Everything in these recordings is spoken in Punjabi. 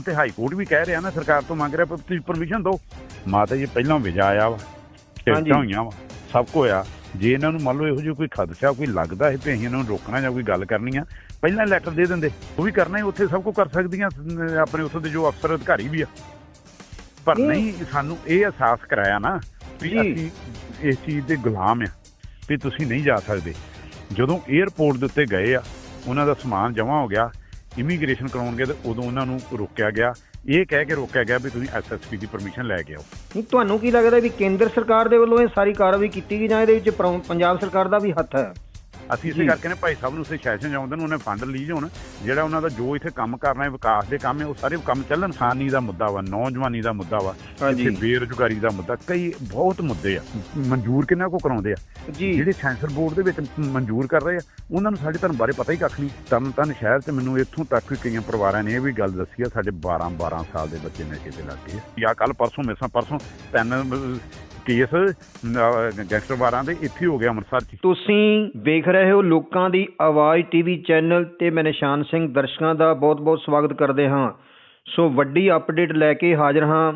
ਹੁਣ ਤੇ ਹਾਈ ਕੋਰਟ ਵੀ ਕਹਿ ਰਿਹਾ ਨਾ ਸਰਕਾਰ ਤੋਂ ਮੰਗ ਰਿਹਾ ਤੁਸੀਂ ਪਰਮਿਸ਼ਨ ਦਿਓ। ਮਾਤਾ ਜੀ ਪਹਿਲਾਂ ਵਿਜਾ ਆਇਆ ਵਾ। ਟਿਕਟਾਂ ਹੋਈਆਂ ਵਾ ਸਭ ਕੁਝ ਆ ਜੇ ਇਹਨਾਂ ਨੂੰ ਮੰਨ ਲਓ ਇਹੋ ਜਿਹੀ ਕੋਈ ਖਦਸ਼ਾ ਕੋਈ ਲੱਗਦਾ ਹੈ ਵੀ ਅਸੀਂ ਇਹਨਾਂ ਨੂੰ ਰੋਕਣਾ ਜਾਂ ਕੋਈ ਗੱਲ ਕਰਨੀ ਆ ਪਹਿਲਾਂ ਲੈਟਰ ਦੇ ਦਿੰਦੇ। ਉਹ ਵੀ ਕਰਨਾ ਹੀ ਉੱਥੇ ਸਭ ਕੁਝ ਕਰ ਸਕਦੀਆਂ ਆਪਣੇ ਉੱਥੋਂ ਦੇ ਜੋ ਅਫਸਰ ਅਧਿਕਾਰੀ ਵੀ ਆ। ਪਰ ਨਹੀਂ। ਸਾਨੂੰ ਇਹ ਅਹਿਸਾਸ ਕਰਾਇਆ ਨਾ ਵੀ। ਅਸੀਂ ਇਸ ਚੀਜ਼ ਦੇ ਗੁਲਾਮ ਆ ਵੀ ਤੁਸੀਂ ਨਹੀਂ ਜਾ ਸਕਦੇ। ਜਦੋਂ 에ਅਰਪੋਰਟ ਦੇ ਉੱਤੇ ਗਏ ਆ ਉਹਨਾਂ ਦਾ ਸਮਾਨ ਜਮ੍ਹਾਂ ਹੋ ਗਿਆ ਇਮੀਗ੍ਰੇਸ਼ਨ ਕਰਾਉਣਗੇ ਤੇ ਉਦੋਂ ਉਹਨਾਂ ਨੂੰ ਰੋਕਿਆ ਗਿਆ। ਇਹ ਕਹਿ ਕੇ ਰੋਕਿਆ ਗਿਆ ਵੀ ਤੁਸੀਂ ਐਸਐਸਪੀ ਦੀ ਪਰਮਿਸ਼ਨ ਲੈ ਕੇ ਆਓ। ਨਹੀਂ, ਤੁਹਾਨੂੰ ਕੀ ਲੱਗਦਾ ਵੀ ਕੇਂਦਰ ਸਰਕਾਰ ਦੇ ਵੱਲੋਂ ਇਹ ਸਾਰੀ ਕਾਰਵਾਈ ਕੀਤੀ ਗਈ ਜਾਂ ਇਹਦੇ ਵਿੱਚ ਪ੍ਰੋ- ਪੰਜਾਬ ਸਰਕਾਰ ਦਾ ਵੀ ਹੱਥ ਹੈ? ਅਸੀਂ। ਇਸੇ ਕਰਕੇ ਨੇ ਭਾਈ ਸਾਹਿਬ ਨੂੰ ਉਸੇ ਸੈਸ਼ਨ ਜਾਉਂਦੇ ਨੂੰ ਉਹਨੇ ਫੰਡ ਲਈ ਹੋਣ ਜਿਹੜਾ ਉਹਨਾਂ ਦਾ ਜੋ ਇੱਥੇ ਕੰਮ ਕਰਨਾ ਹੈ ਵਿਕਾਸ ਦੇ ਕੰਮ ਹੈ ਉਹ ਸਾਰੇ ਕੰਮ ਚੱਲਣ ਸਾਨੀ ਦਾ ਮੁੱਦਾ ਵਾ ਨੌਜਵਾਨੀ ਦਾ ਮੁੱਦਾ ਵਾ। ਇੱਥੇ ਬੇਰੁਜ਼ਗਾਰੀ ਦਾ ਮੁੱਦਾ ਕਈ ਬਹੁਤ ਮੁੱਦੇ ਆ ਮਨਜ਼ੂਰ ਕਿੰਨਾ ਕੋ ਕਰਾਉਂਦੇ ਆ ਜਿਹੜੇ ਸੈਂਸਰ ਬੋਰਡ ਦੇ ਵਿੱਚ ਮਨਜ਼ੂਰ ਕਰ ਰਹੇ ਆ ਉਹਨਾਂ ਨੂੰ ਸਾਡੇ ਧਰਮ ਬਾਰੇ ਪਤਾ ਹੀ ਕੱਖ ਨਹੀਂ ਤਰਨ ਤਨ ਸ਼ਹਿਰ ਤੇ ਮੈਨੂੰ ਇੱਥੋਂ ਤੱਕ ਵੀ ਕਈਆਂ ਪਰਿਵਾਰਾਂ ਨੇ ਇਹ ਵੀ ਗੱਲ ਦੱਸੀ ਆ ਸਾਡੇ 12 12 ਸਾਲ ਦੇ ਬੱਚੇ ਨਸ਼ੇ ਦੇ ਲੱਗੇ ਆ ਜਾਂ ਕੱਲ ਪਰਸੋਂ ਮੇਸਾਂ ਪਰਸੋਂ ਤਿੰਨ ਕੇਸ ਅਹ, ਗੈਂਗਸਟਰ ਵਾਰਾਂ ਦੇ ਇੱਥੇ ਹੋ ਗਿਆ ਅੰਮ੍ਰਿਤਸਰ 'ਚ। ਤੁਸੀਂ ਵੇਖ ਰਹੇ ਹੋ ਲੋਕਾਂ ਦੀ ਆਵਾਜ਼ ਟੀਵੀ ਚੈਨਲ ਤੇ ਮੈਂ ਨਿਸ਼ਾਨ ਸਿੰਘ ਦਰਸ਼ਕਾਂ ਦਾ ਬਹੁਤ-ਬਹੁਤ ਸਵਾਗਤ ਕਰਦੇ ਹਾਂ। ਸੋ ਵੱਡੀ ਅਪਡੇਟ ਲੈ ਕੇ ਹਾਜ਼ਰ ਹਾਂ।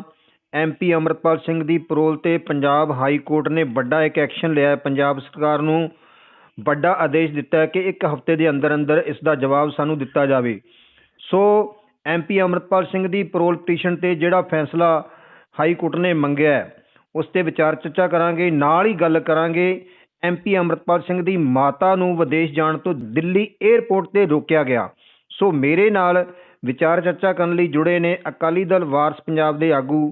ਐਮਪੀ ਅਮਰਪਾਲ ਸਿੰਘ ਦੀ ਪਰੋਲ ਤੇ ਪੰਜਾਬ ਹਾਈ ਕੋਰਟ ਨੇ ਵੱਡਾ ਇੱਕ ਐਕਸ਼ਨ ਲਿਆ ਹੈ। ਪੰਜਾਬ ਸਰਕਾਰ ਨੂੰ ਵੱਡਾ ਆਦੇਸ਼ ਦਿੱਤਾ ਹੈ ਕਿ ਇੱਕ ਹਫ਼ਤੇ ਦੇ ਅੰਦਰ ਅੰਦਰ ਇਸ ਦਾ ਜਵਾਬ ਸਾਨੂੰ ਦਿੱਤਾ ਜਾਵੇ। ਸੋ ਐਮਪੀ ਅਮਰਪਾਲ ਸਿੰਘ ਦੀ ਪਰੋਲ ਪਟੀਸ਼ਨ ਤੇ ਜਿਹੜਾ ਫੈਸਲਾ ਹਾਈ ਕੋਰਟ ਨੇ ਮੰਗਿਆ ਹੈ, ਉਸ ਤੇ ਵਿਚਾਰ ਚਰਚਾ ਕਰਾਂਗੇ ਨਾਲ ਹੀ ਗੱਲ ਕਰਾਂਗੇ। ਐਮਪੀ ਅਮਰਪਾਲ ਸਿੰਘ ਦੀ ਮਾਤਾ ਨੂੰ ਵਿਦੇਸ਼ ਜਾਣ ਤੋਂ ਦਿੱਲੀ 에ਅਰਪੋਰਟ ਤੇ ਰੋਕਿਆ ਗਿਆ। ਸੋ ਮੇਰੇ ਨਾਲ ਵਿਚਾਰ ਚਰਚਾ ਕਰਨ ਲਈ ਜੁੜੇ ਨੇ ਅਕਾਲੀ ਦਲ ਵਾਰਸ ਪੰਜਾਬ ਦੇ ਆਗੂ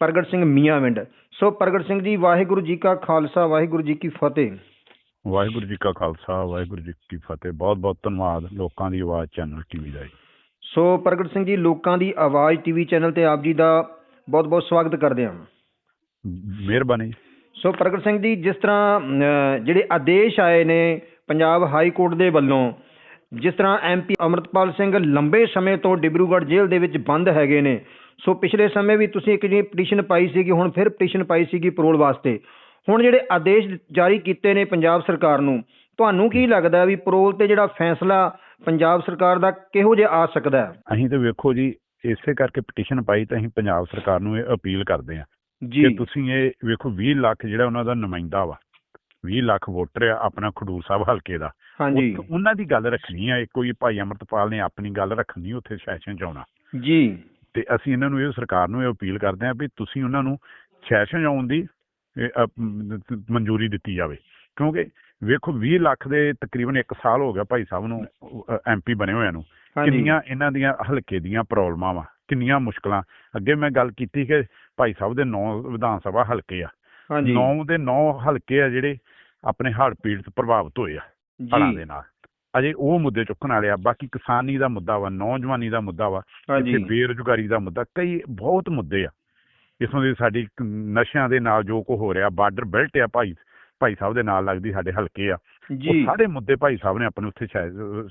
ਪ੍ਰਗਟ ਸਿੰਘ ਮੀਆਂਵਿੰਡ। ਸੋ ਪ੍ਰਗਟ ਸਿੰਘ ਜੀ ਵਾਹਿਗੁਰੂ ਜੀ ਕਾ ਖਾਲਸਾ ਵਾਹਿਗੁਰੂ ਜੀ ਕੀ ਫਤਿਹ। ਵਾਹਿਗੁਰੂ ਜੀ ਕਾ ਖਾਲਸਾ ਵਾਹਿਗੁਰੂ ਜੀ ਕੀ ਫਤਿਹ। ਬਹੁਤ ਬਹੁਤ ਧੰਨਵਾਦ ਲੋਕਾਂ ਦੀ ਆਵਾਜ਼ ਚੈਨਲ ਟੀਵੀ ਦਾ ਜੀ। ਸੋ ਪ੍ਰਗਟ ਸਿੰਘ ਜੀ ਲੋਕਾਂ ਦੀ ਆਵਾਜ਼ ਟੀਵੀ ਚੈਨਲ ਤੇ ਆਪ ਜੀ ਦਾ ਬਹੁਤ ਬਹੁਤ ਸਵਾਗਤ ਕਰਦੇ ਹਾਂ। ਮਿਹਰਬਾਨੀ। ਸੋ ਪ੍ਰਗਟ ਸਿੰਘ ਜੀ ਜਿਸ ਤਰ੍ਹਾਂ ਜਿਹੜੇ ਆਦੇਸ਼ ਆਏ ਨੇ ਪੰਜਾਬ ਹਾਈ ਕੋਰਟ ਦੇ ਵੱਲੋਂ ਜਿਸ ਤਰ੍ਹਾਂ ਐਮਪੀ ਅਮਰਤਪਾਲ ਸਿੰਘ ਲੰਬੇ ਸਮੇਂ ਤੋਂ ਡਿਬਰੂਗੜ੍ਹ ਜੇਲ੍ਹ ਦੇ ਵਿੱਚ ਬੰਦ ਹੈਗੇ ਨੇ ਸੋ ਪਿਛਲੇ ਸਮੇਂ ਵੀ ਤੁਸੀਂ ਇੱਕ ਜੀ ਪਟੀਸ਼ਨ ਪਾਈ ਸੀਗੀ ਹੁਣ ਫਿਰ ਪਟੀਸ਼ਨ ਪਾਈ ਸੀਗੀ ਪਰੋਲ ਵਾਸਤੇ। ਹੁਣ ਜਿਹੜੇ ਆਦੇਸ਼ ਜਾਰੀ ਕੀਤੇ ਨੇ ਪੰਜਾਬ ਸਰਕਾਰ ਨੂੰ ਤੁਹਾਨੂੰ ਕੀ ਲੱਗਦਾ ਵੀ ਪਰੋਲ ਤੇ ਜਿਹੜਾ ਫੈਸਲਾ ਪੰਜਾਬ ਸਰਕਾਰ ਦਾ ਕਿਹੋ ਜਿਹਾ ਆ ਸਕਦਾ ਹੈ? ਅਸੀਂ ਤੇ ਵੇਖੋ ਜੀ ਇਸੇ ਕਰਕੇ ਪਟੀਸ਼ਨ ਪਾਈ ਤਾਂ ਅਸੀਂ ਪੰਜਾਬ ਸਰਕਾਰ ਨੂੰ ਇਹ ਅਪੀਲ ਕਰਦੇ ਹਾਂ। ਜੀ। ਕਿ ਤੁਸੀਂ ਇਹ ਵੇਖੋ 20 ਲੱਖ ਜਿਹੜਾ ਉਹਨਾਂ ਦਾ ਨੁਮਾਇੰਦਾ ਵਾ 20 ਲੱਖ ਵੋਟਰ ਆ ਆਪਣਾ ਖਡੂਰ ਸਾਹਿਬ ਹਲਕੇ ਦਾ। ਹਾਂਜੀ। ਉਹਨਾਂ ਦੀ ਗੱਲ ਰੱਖਣੀ ਆ ਕੋਈ ਭਾਈ ਅਮਰਤਪਾਲ ਨੇ ਆਪਣੀ ਗੱਲ ਰੱਖਣੀ ਉੱਥੇ ਸੈਸ਼ਨ ਚ ਆਉਣਾ। ਜੀ। ਤੇ ਅਸੀਂ ਇਹਨਾਂ ਨੂੰ ਇਹ ਸਰਕਾਰ ਨੂੰ ਇਹ ਅਪੀਲ ਕਰਦੇ ਹਾਂ ਵੀ ਤੁਸੀਂ ਉਹਨਾਂ ਨੂੰ ਸੈਸ਼ਨ ਆਉਣ ਦੀ ਮਨਜ਼ੂਰੀ ਦਿੱਤੀ ਜਾਵੇ। ਕਿਉਂਕਿ ਵੇਖੋ 20 ਲੱਖ ਦੇ ਤਕਰੀਬਨ 1 ਸਾਲ ਹੋ ਗਿਆ ਭਾਈ ਸਾਹਿਬ ਨੂੰ ਐਮਪੀ ਬਣੇ ਹੋਇਆਂ ਨੂੰ। ਕਿੰਨੀਆਂ ਇਹਨਾਂ ਦੀਆਂ ਹਲਕੇ ਦੀਆਂ ਪ੍ਰੋਬਲਮਾਂ ਵਾ ਕਿੰਨੀਆਂ ਮੁਸ਼ਕਲਾਂ। ਅੱਗੇ ਮੈਂ ਗੱਲ ਕੀਤੀ ਕਿ ਭਾਈ ਸਾਹਿਬ ਦੇ 9 ਵਿਧਾਨ ਸਭਾ ਹਲਕੇ ਆ। ਹਾਂਜੀ। 9 ਦੇ 9 ਹਲਕੇ ਆ ਜਿਹੜੇ ਆਪਣੇ ਹੜ੍ਹ ਪੀੜਤ ਪ੍ਰਭਾਵਿਤ ਹੋਏ ਆ ਹੜ੍ਹਾਂ ਦੇ ਨਾਲ। ਅਜੇ ਉਹ ਮੁੱਦੇ ਚੁੱਕਣ ਵਾਲੇ ਆ ਬਾਕੀ ਕਿਸਾਨੀ ਦਾ ਮੁੱਦਾ ਵਾ ਨੌਜਵਾਨੀ ਦਾ ਮੁੱਦਾ ਵਾ ਇੱਥੇ ਬੇਰੁਜ਼ਗਾਰੀ ਦਾ ਮੁੱਦਾ ਕਈ ਬਹੁਤ ਮੁੱਦੇ ਆ। ਇਸੋਂ ਦੀ ਸਾਡੀ ਨਸ਼ਿਆਂ ਦੇ ਨਾਲ ਜੋ ਕੋ ਹੋ ਰਿਹਾ ਬਾਰਡਰ ਬੈਲਟ ਆ ਭਾਈ ਭਾਈ ਸਾਹਿਬ ਦੇ ਨਾਲ ਲੱਗਦੀ ਸਾਡੇ ਹਲਕੇ ਆ। ਉਹ ਸਾਰੇ ਮੁੱਦੇ ਭਾਈ ਸਾਹਿਬ ਨੇ ਆਪਣੇ ਉੱਥੇ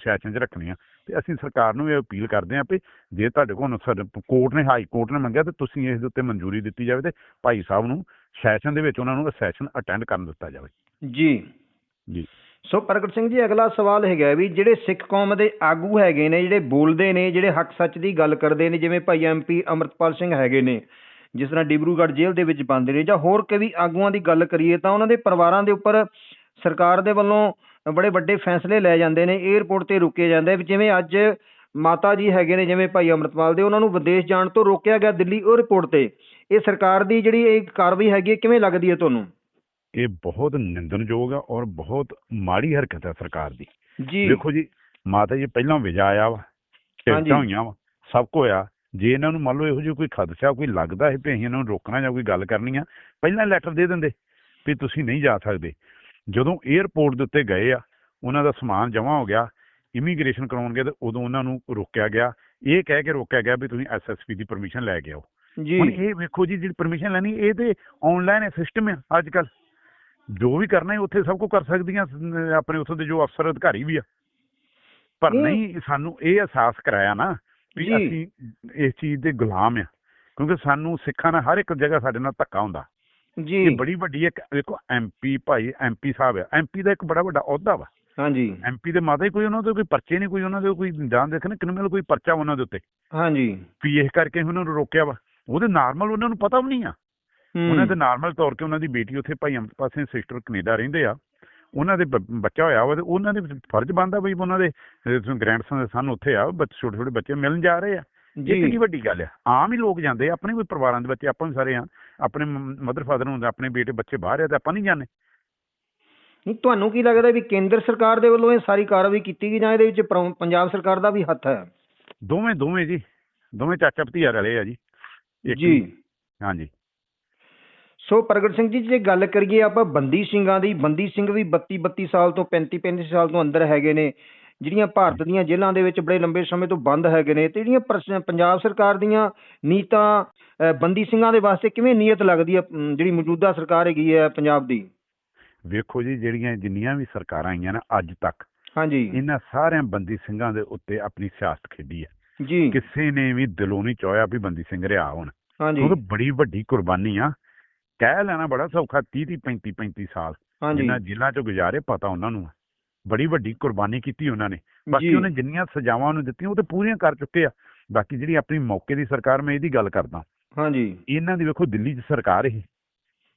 ਸੈਸ਼ਨ 'ਚ ਰੱਖਣੇ ਆ। ਤੇ ਅਸੀਂ ਸਰਕਾਰ ਨੂੰ ਇਹ ਅਪੀਲ ਕਰਦੇ ਹਾਂ ਵੀ ਜੇ ਤੁਹਾਡੇ ਕੋਲ ਕੋਰਟ ਨੇ ਹਾਈ ਕੋਰਟ ਨੇ ਮੰਗਿਆ ਤੇ ਤੁਸੀਂ ਇਸ ਦੇ ਉੱਤੇ ਮਨਜ਼ੂਰੀ ਦਿੱਤੀ ਜਾਵੇ ਤੇ ਭਾਈ ਸਾਹਿਬ ਨੂੰ ਸੈਸ਼ਨ ਦੇ ਵਿੱਚ ਉਹਨਾਂ ਨੂੰ ਸੈਸ਼ਨ ਅਟੈਂਡ ਕਰਨ ਦਿੱਤਾ ਜਾਵੇ। ਜੀ। ਜੀ। ਸੋ ਪ੍ਰਗਟ ਸਿੰਘ ਜੀ ਅਗਲਾ ਸਵਾਲ ਹੈਗਾ ਵੀ ਜਿਹੜੇ ਸਿੱਖ ਕੌਮ ਦੇ ਆਗੂ ਹੈਗੇ ਨੇ ਜਿਹੜੇ ਬੋਲਦੇ ਨੇ ਜਿਹੜੇ ਹੱਕ ਸੱਚ ਦੀ ਗੱਲ ਕਰਦੇ ਨੇ ਜਿਵੇਂ ਭਾਈ ਐਮਪੀ ਅਮਰਤਪਾਲ ਸਿੰਘ ਹੈਗੇ ਨੇ ਜਿਸ ਤਰ੍ਹਾਂ ਡਿਬਰੂਗੜ੍ਹ ਜੇਲ੍ਹ ਦੇ ਵਿੱਚ ਬੰਦ ਨੇ ਜਾਂ ਹੋਰ ਕਈ ਆਗੂਆਂ ਦੀ ਗੱਲ ਕਰੀਏ ਤਾਂ ਉਹਨਾਂ ਦੇ ਪਰਿਵਾਰਾਂ ਦੇ ਉੱਪਰ ਸਰਕਾਰ ਦੇ ਵੱਲੋਂ ਬੜੇ ਵੱਡੇ ਫੈਸਲੇ ਲੈ ਜਾਂਦੇ ਨੇ 에ਅਰਪੋਰਟ ਤੇ ਰੁਕੇ ਜਾਂਦੇ ਜਿਵੇਂ ਅੱਜ ਮਾਤਾ ਜੀ ਹੈਗੇ ਨੇ ਜਿਵੇਂ ਭਾਈ ਅਮਰਤਪਾਲ ਦੇ ਉਹਨਾਂ ਨੂੰ ਵਿਦੇਸ਼ ਜਾਣ ਤੋਂ ਰੋਕਿਆ ਗਿਆ ਦਿੱਲੀ 에ਅਰਪੋਰਟ ਤੇ। ਇਹ ਸਰਕਾਰ ਦੀ ਜਿਹੜੀ ਇਹ ਕਾਰਵਾਈ ਹੈਗੀ ਹੈ ਕਿਵੇਂ ਲੱਗਦੀ ਹੈ ਤੁਹਾਨੂੰ? ਇਹ ਬਹੁਤ ਨਿੰਦਣਯੋਗ ਆ ਔਰ ਬਹੁਤ ਮਾੜੀ ਹਰਕਤ ਹੈ ਸਰਕਾਰ ਦੀ। ਜੀ। ਦੇਖੋ ਜੀ ਮਾਤਾ ਜੀ ਪਹਿਲਾਂ ਵਿਜਾ ਆਇਆ ਵਾ ਹਾਂਜੀ। ਟਿਕਟਾਂ ਹੋਈਆਂ ਵਾ ਸਭ ਕੁਝ ਆ ਜੇ ਇਹਨਾਂ ਨੂੰ ਮੰਨ ਲਓ ਇਹੋ ਜਿਹੀ ਕੋਈ ਖਦਸ਼ਾ ਕੋਈ ਲੱਗਦਾ ਹੈ ਵੀ ਅਸੀਂ ਇਹਨਾਂ ਨੂੰ ਰੋਕਣਾ ਜਾਂ ਕੋਈ ਗੱਲ ਕਰਨੀ ਆ ਪਹਿਲਾਂ ਲੈਟਰ ਦੇ ਦਿੰਦੇ ਵੀ ਤੁਸੀਂ ਨਹੀਂ ਜਾ ਸਕਦੇ। ਜਦੋਂ 에ਅਰਪੋਰਟ ਦੇ ਉੱਤੇ ਗਏ ਆ ਉਹਨਾਂ ਦਾ ਸਮਾਨ ਜਮ੍ਹਾਂ ਹੋ ਗਿਆ ਇਮੀਗ੍ਰੇਸ਼ਨ ਕਰਾਉਣਗੇ ਤੇ ਉਦੋਂ ਉਹਨਾਂ ਨੂੰ ਰੋਕਿਆ ਗਿਆ। ਇਹ ਕਹਿ ਕੇ ਰੋਕਿਆ ਗਿਆ ਵੀ ਤੁਸੀਂ ਐਸਐਸਪੀ ਦੀ ਪਰਮਿਸ਼ਨ ਲੈ ਕੇ ਆਓ। ਜੀ। ਹੁਣ ਇਹ ਵੇਖੋ ਜੀ ਜਿਹੜੀ ਪਰਮਿਸ਼ਨ ਲੈਣੀ ਇਹ ਤੇ ਆਨਲਾਈਨ ਸਿਸਟਮ ਹੈ ਅੱਜ ਕੱਲ ਜੋ ਵੀ ਕਰਨਾ ਹੈ ਉੱਥੇ ਸਭ ਕੁਝ ਕਰ ਸਕਦੀਆਂ ਆਪਣੇ ਉੱਥੋਂ ਦੇ ਜੋ ਅਫਸਰ ਅਧਿਕਾਰੀ ਵੀ ਆ। ਪਰ ਨਹੀਂ ਸਾਨੂੰ ਇਹ ਅਹਿਸਾਸ ਕਰਾਇਆ ਨਾ ਵੀ। ਅਸੀਂ ਇਸ ਚੀਜ਼ ਦੇ ਗੁਲਾਮ ਆ। ਕਿਉਂਕਿ ਸਾਨੂੰ ਸਿੱਖਾਂ ਨਾਲ ਹਰ ਇੱਕ ਜਗ੍ਹਾ ਸਾਡੇ ਨਾਲ ਧੱਕਾ ਹੁੰਦਾ। ਜੀ। ਇਹ ਬੜੀ ਵੱਡੀ ਇੱਕ ਦੇਖੋ ਐਮਪੀ ਭਾਈ ਐਮਪੀ ਸਾਹਿਬ ਆ। ਐਮਪੀ ਦਾ ਇੱਕ ਬੜਾ ਵੱਡਾ ਅਹੁਦਾ ਵਾ। ਹਾਂਜੀ। ਐਮਪੀ ਦੇ ਮਾਤਾ ਹੀ ਕੋਈ ਉਹਨਾਂ ਦੇ ਕੋਈ ਪਰਚੇ ਨਹੀਂ ਕੋਈ ਉਹਨਾਂ ਦੇ ਕੋਈ ਜਾਣ ਦੇਖਣ ਕ੍ਰਿਮੀਨਲ ਕੋਈ ਪਰਚਾ ਉਹਨਾਂ ਦੇ ਉੱਤੇ। ਹਾਂਜੀ। ਵੀ ਇਹ ਕਰਕੇ ਉਹਨਾਂ ਨੂੰ ਰੋਕਿਆ ਵਾ। ਉਹਦੇ ਨਾਰਮਲ ਉਹਨਾਂ ਨੂੰ ਪਤਾ ਵੀ ਨਹੀਂ ਆ। ਉਹਨਾਂ ਦੇ ਨਾਰਮਲ ਤੌਰ ਤੇ ਉਹਨਾਂ ਦੀ ਬੇਟੀ ਉੱਥੇ ਭਾਈ ਅਮਰਪਾਲ ਸਿੰਘ ਸਿਸਟਰ ਕੈਨੇਡਾ ਰਹਿੰਦੇ ਆ। ਉਹਨਾਂ ਦੇ ਬੱਚਾ ਹੋਇਆ ਵਾ ਤੇ ਉਹਨਾਂ ਦੇ ਫਰਜ਼ ਬਣਦਾ ਵੀ ਉਹਨਾਂ ਦੇ ਗ੍ਰੈਂਡਸਨ ਦੇ ਸਨ ਉੱਥੇ ਆ ਬੱਚੇ ਛੋਟੇ ਛੋਟੇ ਬੱਚੇ ਮਿਲਣ ਜਾ ਰਹੇ ਆ। ਇਹ ਜੀ। ਕਿੰਨੀ ਵੱਡੀ ਗੱਲ ਆ। ਆਮ ਹੀ ਲੋਕ ਜਾਂਦੇ ਆਪਣੇ ਕੋਈ ਪਰਿਵਾਰਾਂ ਦੇ ਬੱਚੇ ਆਪਾਂ ਵੀ ਸਾਰੇ ਆ ਆਪਣੇ ਮਦਰ ਫਾਦਰ ਨੂੰ ਆਪਣੇ ਬੇਟੇ ਬੱਚੇ ਬਾਹਰ ਆ ਤੇ ਆਪਾਂ ਨਹੀਂ ਜਾਂਦੇ। ਨਹੀਂ ਤੁਹਾਨੂੰ ਕੀ ਲੱਗਦਾ ਵੀ ਕੇਂਦਰ ਸਰਕਾਰ ਦੇ ਵੱਲੋਂ ਇਹ ਸਾਰੀ ਕਾਰਵਾਈ ਕੀਤੀ ਗਈ ਜਾਂ ਇਹਦੇ ਵਿੱਚ ਪੰਜਾਬ ਸਰਕਾਰ ਦਾ ਵੀ ਹੱਥ ਹੈ? ਦੋਵੇਂ ਦੋਵੇਂ ਜੀ। ਦੋਵੇਂ ਚਾਚਾ ਭਤੀਆ ਰਲੇ ਆ ਜੀ। ਜੀ। ਹਾਂਜੀ। ਸੋ ਪ੍ਰਗਟ ਸਿੰਘ ਜੀ ਜੇ ਗੱਲ ਕਰੀਏ ਆਪਾਂ ਬੰਦੀ ਸਿੰਘਾਂ ਦੀ ਬੰਦੀ ਸਿੰਘ ਵੀ 32 32 ਸਾਲ ਤੋਂ 35 35 ਸਾਲ ਤੋਂ ਅੰਦਰ ਹੈਗੇ ਨੇ। ਜਿਹੜੀਆਂ ਭਾਰਤ ਦੀਆਂ ਜੇਲ੍ਹਾਂ ਦੇ ਵਿੱਚ ਬੜੇ ਲੰਬੇ ਸਮੇਂ ਤੋਂ ਬੰਦ ਹੈਗੇ ਨੇ ਤੇ ਜਿਹੜੀਆਂ ਪ੍ਰਸ਼- ਪੰਜਾਬ ਸਰਕਾਰ ਦੀਆਂ ਨੀਤਾਂ ਅਹ, ਬੰਦੀ ਸਿੰਘਾਂ ਦੇ ਵਾਸਤੇ ਕਿਵੇਂ ਨੀਅਤ ਲੱਗਦੀ ਹੈ ਅਮ, ਜਿਹੜੀ ਮੌਜੂਦਾ ਸਰਕਾਰ ਹੈਗੀ ਹੈ ਪੰਜਾਬ ਦੀ? ਵੇਖੋ ਜੀ ਜਿਹੜੀਆਂ ਜਿੰਨੀਆਂ ਵੀ ਸਰਕਾਰਾਂ ਆਈਆਂ ਨਾ ਅੱਜ ਤੱਕ ਹਾਂਜੀ। ਇਹਨਾਂ ਸਾਰਿਆਂ ਬੰਦੀ ਸਿੰਘਾਂ ਦੇ ਉੱਤੇ ਆਪਣੀ ਸਿਆਸਤ ਖੇਡੀ ਹੈ ਜੀ। ਕਿਸੇ ਨੇ ਵੀ ਦਿਲੋਂ ਨਹੀਂ ਚਾਹਿਆ ਵੀ ਬੰਦੀ ਸਿੰਘ ਰਿਹਾ ਹੋਣ। ਹਾਂਜੀ। ਕਿਉਂਕਿ ਬੜੀ ਵੱਡੀ ਕੁਰਬਾਨੀ ਆ। ਕਹਿ ਲੈਣਾ ਬੜਾ ਸੌਖਾ 30 30 35 35 ਸਾਲ ਹਾਂਜੀ। ਜਿਨ੍ਹਾਂ ਜੇਲ੍ਹਾਂ ਚੋਂ ਗੁਜ਼ਾਰੇ ਪਤਾ ਉਹਨਾਂ ਨੂੰ ਆ। ਬੜੀ ਵੱਡੀ ਕੁਰਬਾਨੀ ਕੀਤੀ ਉਹਨਾਂ ਨੇ। ਬਾਕੀ ਉਹਨੇ ਜਿੰਨੀਆਂ ਸਜ਼ਾਵਾਂ ਉਹਨੂੰ ਦਿੱਤੀਆਂ ਉਹ ਤੇ ਪੂਰੀਆਂ ਕਰ ਚੁੱਕੇ ਆ। ਬਾਕੀ ਜਿਹੜੀ ਆਪਣੀ ਮੌਕੇ ਦੀ ਸਰਕਾਰ ਮੈਂ ਇਹਦੀ ਗੱਲ ਕਰਦਾ। ਹਾਂਜੀ। ਇਹਨਾਂ ਦੀ ਵੇਖੋ ਦਿੱਲੀ 'ਚ ਸਰਕਾਰ ਇਹ